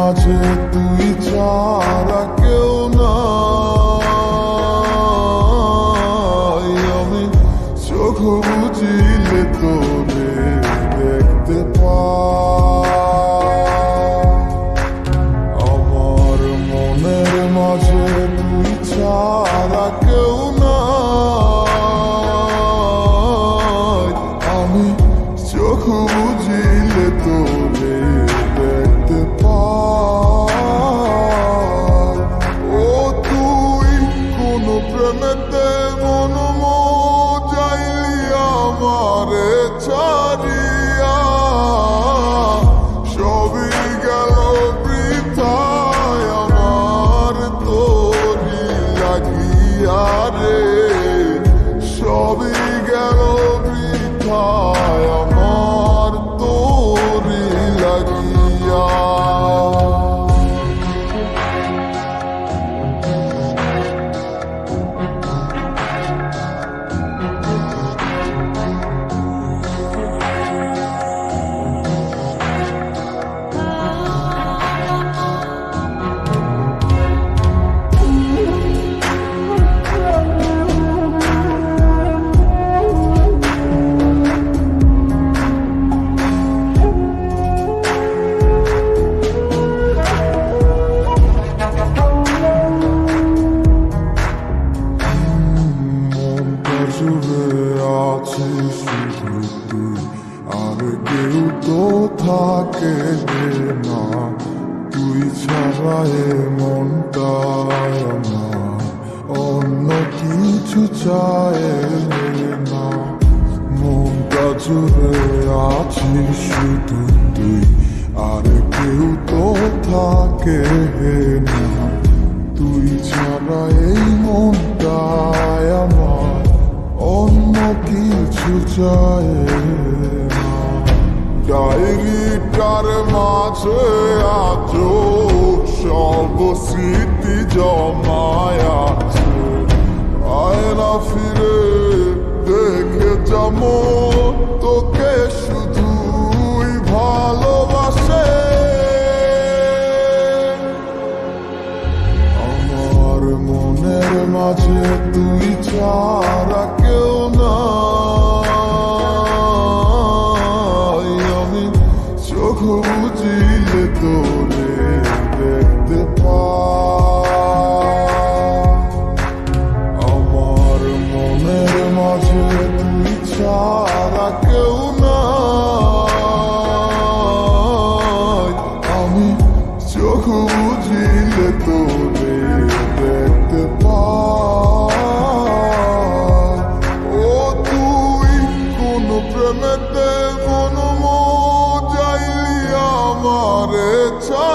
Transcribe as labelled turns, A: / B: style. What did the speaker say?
A: মাঝে তুই ছাড়া থাকে না তুই ছাড়া এ মনটায় আমার অন্য কিছু চায় না মনটা জুড়ে আছে শুধু তুই। আর কেউ তো থাকে না তুই ছাড়া এই মনটায় আমার অন্য কিছু চায় না ডায়েরিটার মাঝে আজ সব স্মৃতি জমায় আছে। আয়না ফিরে দেখে যাব তোকে শুধুই ভালোবাসে। আমার মনের মাঝে তুই ছাড়া বুঝিলে তোরে দেখতে পাই। ও তুই কোন প্রেমেতে কোন মো যাইলি আমারে ছাড়িয়া